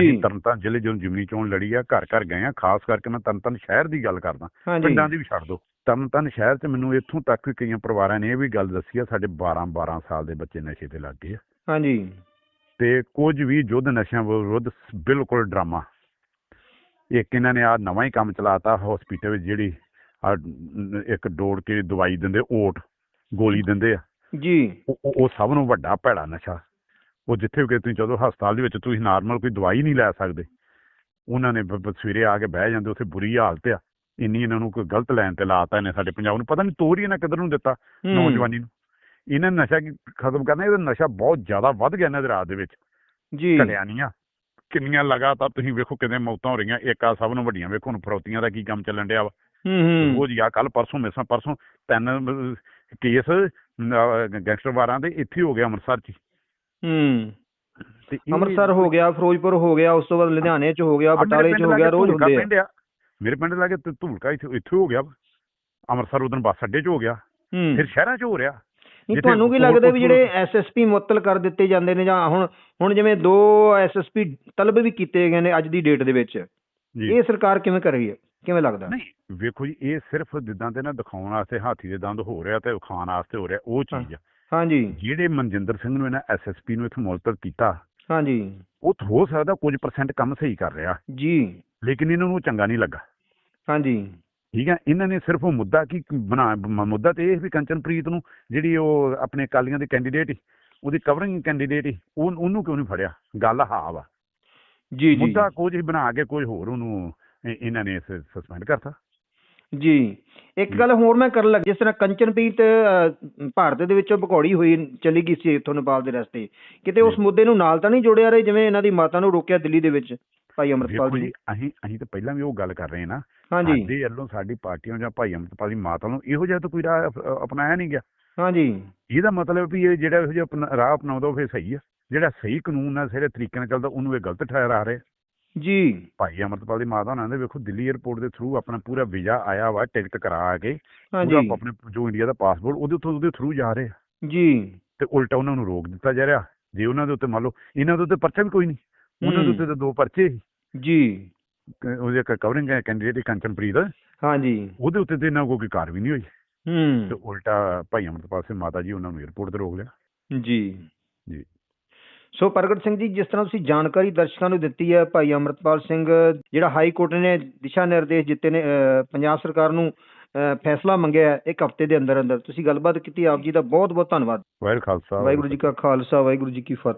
ਜੀ। ਤਰਨਤਾਰਨ ਜ਼ਿਲ੍ਹੇ ਜਦੋਂ ਜਿਮਨੀ ਚੋਣ ਲੜੀ ਆ ਘਰ ਘਰ ਗਏ ਆ ਖਾਸ ਕਰਕੇ ਮੈਂ ਤਰਨਤਾਰਨ ਸ਼ਹਿਰ ਦੀ ਗੱਲ ਕਰਦਾ। ਪਿੰਡਾਂ ਦੀ ਵੀ ਛੱਡ ਦੋ। ਤਰਨਤਾਰਨ ਸ਼ਹਿਰ 'ਚ ਮੈਨੂੰ ਇੱਥੋਂ ਤੱਕ ਵੀ ਕਈਆਂ ਪਰਿਵਾਰਾਂ ਨੇ ਇਹ ਵੀ ਗੱਲ ਦੱਸੀ ਆ ਸਾਡੇ 12 12 ਸਾਲ ਦੇ ਬੱਚੇ ਨਸ਼ੇ ਤੇ ਲੱਗ ਗਏ ਆ। ਹਾਂਜੀ। ਤੇ ਕੁਝ ਵੀ ਯੁੱਧ ਨਸ਼ਿਆਂ ਵਿਰੁੱਧ ਬਿਲਕੁਲ ਡਰਾਮਾ। ਇੱਕ ਇਹਨਾਂ ਨੇ ਆ ਨਵਾਂ ਹੀ ਕੰਮ ਚਲਾਤਾ ਹਸਪੀਟਲ ਵਿੱਚ ਜਿਹੜੀ ਆ ਇੱਕ ਡੋੜ ਕੇ ਦਵਾਈ ਦਿੰਦੇ ਓਟ ਗੋਲੀ ਦਿੰਦੇ ਆ। ਜੀ। ਉਹ ਸਭ ਨੂੰ ਵੱਡਾ ਭੈੜਾ ਨਸ਼ਾ। ਉਹ ਜਿੱਥੇ ਕਿਤੇ ਤੁਸੀਂ ਜਦੋਂ ਹਸਪਤਾਲ ਦੇ ਵਿੱਚ ਤੁਸੀਂ ਨਾਰਮਲ ਕੋਈ ਦਵਾਈ ਨਹੀਂ ਲੈ ਸਕਦੇ। ਉਹਨਾਂ ਨੇ ਸਵੇਰੇ ਆ ਕੇ ਬਹਿ ਜਾਂਦੇ ਉੱਥੇ ਬੁਰੀ ਹਾਲਤ ਆ। ਇੰਨੀ ਇਹਨਾਂ ਨੂੰ ਕੋਈ ਗਲਤ ਲਾਈਨ ਤੇ ਲਾਤਾ ਇਹਨੇ ਸਾਡੇ ਪੰਜਾਬ ਨੂੰ। ਪਤਾ ਨਹੀਂ ਤੋਰ ਹੀ ਇਹਨਾਂ ਕਿੱਧਰ ਨੂੰ ਦਿੱਤਾ ਨੌਜਵਾਨੀ ਨੂੰ। ਇਹਨਾਂ ਨੇ ਨਸ਼ਾ ਕੀ ਖਤਮ ਕਰਨਾ ਇਹਦਾ ਨਸ਼ਾ ਬਹੁਤ ਜ਼ਿਆਦਾ ਵੱਧ ਗਿਆ ਇਹਨਾਂ ਦੇ ਰਾਤ ਦੇ ਵਿੱਚ। ਜੀ। ਘਟਿਆ ਨਹੀਂ ਆ ਕਿੰਨੀਆਂ ਲਗਾਤਾਰ ਤੁਸੀਂ ਵੇਖੋ ਕਿੰਨੇ ਮੌਤਾਂ ਹੋ ਰਹੀਆਂ। ਇੱਕ ਆ ਸਭ ਨੂੰ ਵੱਡੀਆਂ ਵੇਖੋ ਹੁਣ ਫਰੌਤੀਆਂ ਦਾ ਕੀ ਕੰਮ ਚੱਲਣ ਡਿਆ ਵਾ। ਹੂੰ ਹੂੰ। ਉਹ ਜੀ ਆ ਕੱਲ ਪਰਸੋਂ ਮੇਸਾਂ ਪਰਸੋਂ ਤਿੰਨ ਕੇਸ ਗੈਂਗਸਟਰ ਵਾਰਾਂ ਦੇ ਇੱਥੇ ਹੀ ਹੋ ਗਿਆ ਅੰਮ੍ਰਿਤਸਰ 'ਚ ਹੀ। ਅੰਮ੍ਰਿਤਸਰ ਹੋ ਗਿਆ ਫਿਰੋਜ਼ਪੁਰ ਹੋ ਗਿਆ ਉਸ ਤੋਂ ਬਾਅਦ ਲੁਧਿਆਣੇ ਚ ਹੋ ਗਿਆ ਬਟਾਲੇ ਚ ਹੋ ਗਿਆ ਰੋਜ਼ ਹੁੰਦੇ ਆ। ਮੇਰੇ ਪਿੰਡ ਲਾਗੇ ਧੂਲਕਾ ਇੱਥੇ ਇੱਥੇ ਹੋ ਗਿਆ। ਅੰਮ੍ਰਿਤਸਰ ਉਦੋਂ ਬੱਸ ਅੱਡੇ 'ਚ ਹੋ ਗਿਆ। ਫਿਰ ਸ਼ਹਿਰਾਂ 'ਚ ਹੋ ਰਿਹਾ। ਨਹੀਂ ਤੁਹਾਨੂੰ ਕੀ ਲੱਗਦਾ ਵੀ ਜਿਹੜੇ ਐਸਐਸਪੀ ਮੁਅੱਤਲ ਕਰ ਦਿੱਤੇ ਜਾਂਦੇ ਨੇ ਜਾਂ ਹੁਣ ਹੁਣ ਜਿਵੇਂ ਦੋ ਐਸਐਸਪੀ ਤਲਬ ਵੀ ਕੀਤੇ ਗਏ ਨੇ ਅੱਜ ਦੀ ਡੇਟ ਦੇ ਵਿੱਚ। ਇਹ ਸਰਕਾਰ ਕਿਵੇਂ ਕਰ ਰਹੀ ਹੈ? ਕਿਵੇਂ ਲੱਗਦਾ? ਨਹੀਂ ਵੇਖੋ ਜੀ ਇਹ ਸਿਰਫ ਜਿੱਦਾਂ ਤੇ ਨਾ ਦਿਖਾਉਣ ਵਾਸਤੇ ਹਾਥੀ ਦੇ ਦੰਦ ਹੋ ਰਿਹਾ ਤੇ ਖਾਣ ਵਾਸਤੇ ਹੋ ਰਿਹਾ ਉਹ ਚੀਜ਼ ਆ। ਹਾਂਜੀ। ਜਿਹੜੇ ਮਨਜਿੰਦਰ ਸਿੰਘ ਨੂੰ ਇਹਨਾਂ ਐਸਐਸਪੀ ਨੂੰ ਇੱਥੇ ਮੁਅੱਤਲ ਕੀਤਾ ਹਾਂਜੀ। ਉਹ ਹੋ ਸਕਦਾ ਕੁਝ ਪਰਸੈਂਟ ਕੰਮ ਸਹੀ ਕਰ ਰਿਹਾ। ਜੀ। ਲੇਕਿਨ ਇਹਨਾਂ ਨੂੰ ਚੰਗਾ ਨਹੀਂ ਲੱਗਾ। ਹਾਂਜੀ। ਠੀਕ ਹੈ ਇਹਨਾਂ ਨੇ ਸਿਰਫ ਉਹ ਮੁੱਦਾ ਕੀ ਬਣਾ ਮੁੱਦਾ ਤੇ ਇਹ ਵੀ ਕੰਚਨਪ੍ਰੀਤ ਨੂੰ ਜਿਹੜੀ ਉਹ ਆਪਣੇ ਅਕਾਲੀਆਂ ਦੇ ਕੈਂਡੀਡੇਟ ਉਹਦੀ ਕਵਰਿੰਗ ਕੈਂਡੀਡੇਟ ਉਹ ਉਹਨੂੰ ਕਿਉਂ ਨਹੀਂ ਫੜਿਆ? ਗੱਲ ਹਾਂ ਵਾ ਜੀ ਜੀ। ਮੁੱਦਾ ਕੁਝ ਬਣਾ ਕੇ ਕੋਈ ਹੋਰ ਉਹਨੂੰ ਇਹ- ਇਹਨਾਂ ਨੇ ਸਸਪੈਂਡ ਕਰਤਾ। ਜੀ। ਇੱਕ ਗੱਲ ਹੋਰ ਮੈਂ ਕਰਨ ਲੱਗ ਜਿਸ ਤਰ੍ਹਾਂ ਕੰਚਨਪ੍ਰੀਤ ਅਹ, ਭਾਰਤ ਦੇ ਵਿੱਚੋਂ ਭਗੌੜੀ ਹੋਈ ਚਲੀ ਗਈ ਸੀ ਇੱਥੋਂ ਨੇਪਾਲ ਦੇ ਰਸਤੇ। ਕਿਤੇ ਉਸ। ਮੁੱਦੇ ਨੂੰ ਨਾਲ ਤਾਂ ਨਹੀਂ ਜੋੜਿਆ ਰਹੇ ਜਿਵੇਂ ਇਹਨਾਂ ਦੀ ਮਾਤਾ ਨੂੰ ਰੋਕਿਆ ਦਿੱਲੀ ਦੇ ਵਿੱਚ ਭਾਈ ਅਮਰਪਾਲ ਜੀ ਜੀ? ਅਸੀਂ ਅਸੀਂ ਤਾਂ ਪਹਿਲਾਂ ਵੀ ਉਹ ਗੱਲ ਕਰ ਰਹੇ ਹਾਂ ਨਾ। ਹਾਂਜੀ। ਸਾਡੇ ਵੱਲੋਂ ਸਾਡੀ ਪਾਰਟੀਆਂ ਜਾਂ ਭਾਈ ਅਮਰਪਾਲ ਦੀ ਮਾਤਾ ਨੂੰ ਇਹੋ ਜਿਹਾ ਤਾਂ ਕੋਈ ਰਾਹ ਅਪ- ਅਪਣਾਇਆ ਨਹੀਂ ਗਿਆ। ਹਾਂਜੀ। ਇਹਦਾ ਮਤਲਬ ਵੀ ਇਹ ਜਿਹੜਾ ਇਹੋ ਜਿਹਾ ਰਾਹ ਅਪਣਾਉਂਦਾ ਉਹ ਫਿਰ ਸਹੀ ਆ। ਜਿਹੜਾ ਸਹੀ ਕਾਨੂੰਨ ਨਾਲ ਸਾਰੇ ਤਰੀਕੇ ਨਾਲ ਚੱਲਦਾ ਉਹਨੂੰ ਇਹ ਗਲਤ ਠਹਿਰਾ ਰਹੇ ਜੀ। ਭਾਈ ਅਮਰਪਾਲ ਦੀ ਮਾਤਾ ਉਹਨਾਂ ਵੇਖੋ ਦਿੱਲੀ 에ਅਰਪੋਰਟ ਦੇ ਥਰੂ ਆਪਣਾ ਪੂਰਾ ਵੀਜ਼ਾ ਆਇਆ ਵਾ ਟਿਕਟ ਕਰਾ ਕੇ ਪੂਰਾ ਆਪਣੇ ਜੋ ਇੰਡੀਆ ਦਾ ਪਾਸਪੋਰਟ ਉਹਦੇ ਉੱਤੇ ਉਹਦੇ ਥਰੂ ਜਾ ਰਹੇ ਆ। ਜੀ। ਤੇ ਉਲਟਾ ਉਹਨਾਂ ਨੂੰ ਰੋਕ ਦਿੱਤਾ ਜਾ ਰਿਹਾ। ਜੇ ਉਹਨਾਂ ਦੇ ਉੱਤੇ ਮੰਨ ਲਓ ਇਹਨਾਂ ਦੇ ਉੱਤੇ ਪਰਚਾ ਵੀ ਕੋਈ ਨਹੀਂ। ਉਹਨਾਂ ਦੇ। ਉੱਤੇ ਤਾਂ ਦੋ ਪਰਚੇ ਸੀ। ਜੀ। ਉਹਦੇ ਕਵਰਿੰਗ ਕੈਂਡੀਡੇਟ ਕੰਚਨਪ੍ਰੀਤ ਹਾਂਜੀ। ਉਹਦੇ ਉੱਤੇ ਤੇ ਇਹਨਾਂ ਕੋਈ ਕਾਰਵਾਈ ਨਹੀਂ ਹੋਈ। ਤੇ ਹੂੰ ਉਲਟਾ ਭਾਈ ਅਮਰਪਾਲ ਸਿੰਘ ਮਾਤਾ ਜੀ ਉਹਨਾਂ ਨੂੰ 에ਅਰਪੋਰਟ ਤੇ ਰੋਕ ਲਿਆ। ਜੀ। ਜੀ। ਸੋ ਪ੍ਰਗਟ ਸਿੰਘ ਜੀ ਜਿਸ ਤਰ੍ਹਾਂ ਤੁਸੀਂ ਜਾਣਕਾਰੀ ਦਰਸ਼ਕਾਂ ਨੂੰ ਦਿੱਤੀ ਹੈ ਭਾਈ ਅਮਰਤਪਾਲ ਸਿੰਘ ਜਿਹੜਾ ਹਾਈ ਕੋਰਟ ਨੇ ਦਿਸ਼ਾ ਨਿਰਦੇਸ਼ ਦਿੱਤੇ ਨੇ ਪੰਜਾਬ ਸਰਕਾਰ ਨੂੰ ਫੈਸਲਾ ਮੰਗਿਆ ਇੱਕ ਹਫ਼ਤੇ ਦੇ ਅੰਦਰ ਅੰਦਰ ਤੁਸੀਂ ਗੱਲਬਾਤ ਕੀਤੀ ਆਪ ਜੀ ਦਾ ਬਹੁਤ ਬਹੁਤ ਧੰਨਵਾਦ। ਵਾਹਿਗੁਰੂ ਖਾਲਸਾ। ਵਾਹਿਗੁਰੂ ਜੀ ਕਾ ਖਾਲਸਾ ਵਾਹਿਗੁਰੂ ਜੀ ਕੀ ਫਤਿਹ।